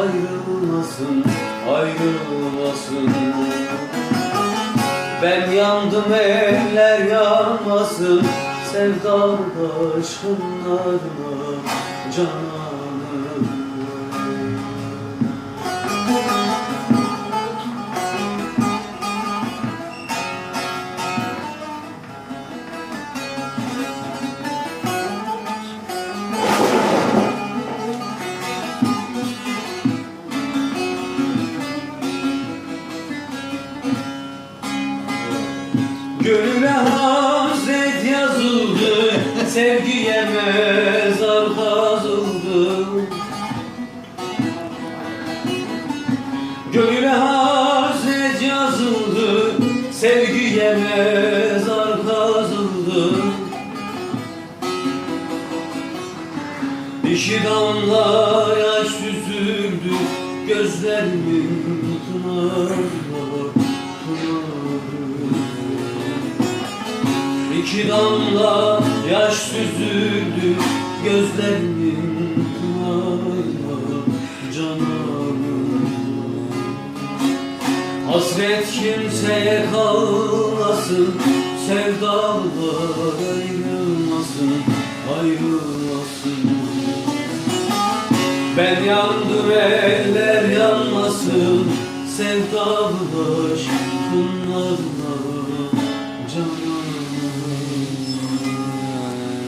Ayrılmasın, ayrılmasın. Ben yandım eller yanmasın. Sevdalı aşkınlarla cananım Gönüle hasret yazıldı Sevgiye mezar kazıldı. Gönüle hasret yazıldı Sevgiye mezar kazıldı. İşi damla yaş süzüldü Gözlerimin pınarı İki damla yaş süzüldü Gözlerimin pınarı cananım Hasret kimseye kalmasın Sevdalar ayrılmasın Ayrılmasın. Ben yandım eller yanmasın Sevdalı aşkınlar